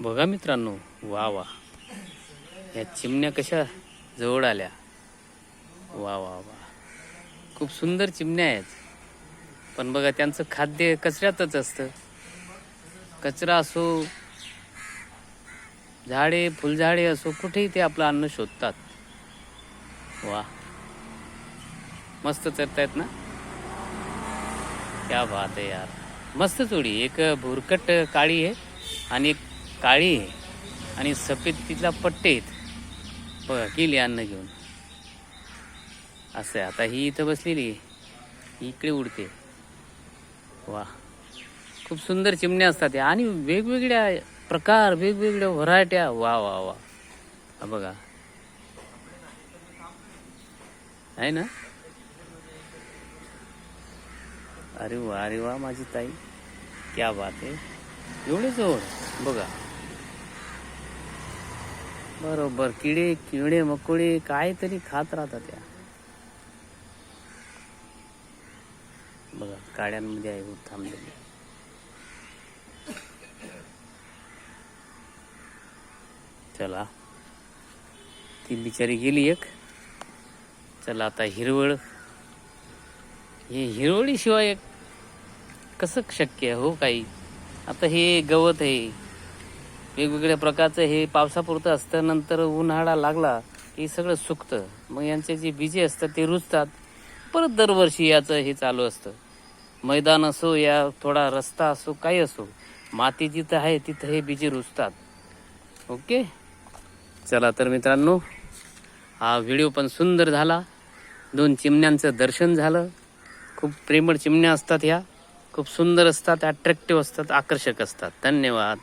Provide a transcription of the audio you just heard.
बघा मित्रांनो वा वा. या चिमण्या कशा जवळ आल्या. वा वा वा. खूप सुंदर चिमण्या आहेत. पण बघा त्यांचं खाद्य कचऱ्यातच असतं. कचरा असो झाडे फुलझाडे असो कुठेही ते आपलं अन्न शोधतात. वा. मस्त चरतायत ना? क्या बात आहे यार. मस्त चोडी एक भुरकट काळी आहे आणि एक काळी आणि सफेद तिथला पट्टे आहेत बघा गेली अन्न घेऊन. असं आहे आता ही इथं बसलेली आहे. इकडे उडते. वा खूप सुंदर चिमण्या असतात या आणि वेगवेगळ्या प्रकार वेगवेगळ्या व्हरायट्या. वा वा वा हा बघा. आहे ना? अरे वा अरे वा माझी ताई. क्या बात आहे. एवढे जोड. बघा. बरोबर. किडे किडे मकोडे काहीतरी खात राहतात त्या बघा काड्यांमध्ये आहे थांबलेली चला. ती बिचारी गेली एक. चला आता हिरवळ. हे हिरवळीशिवाय एक कसं शक्य आहे हो काही? आता हे गवत आहे. वेगवेगळ्या प्रकारचं हे पावसापुरतं असतं नंतर उन्हाळा लागला की सगळं सुकतं. मग यांचे जे बीजे असतात ते रुजतात. परत दरवर्षी याचं हे चालू असतं. मैदान असो या थोडा रस्ता असो काही असो माती जिथं आहे तिथं हे बीजे रुजतात. ओके? चला तर मित्रांनो हा व्हिडिओ पण सुंदर झाला. दोन चिमण्यांचं दर्शन झालं. खूप प्रेमळ चिमण्या असतात ह्या. खूप सुंदर असतात अट्रॅक्टिव्ह असतात आकर्षक असतात. धन्यवाद.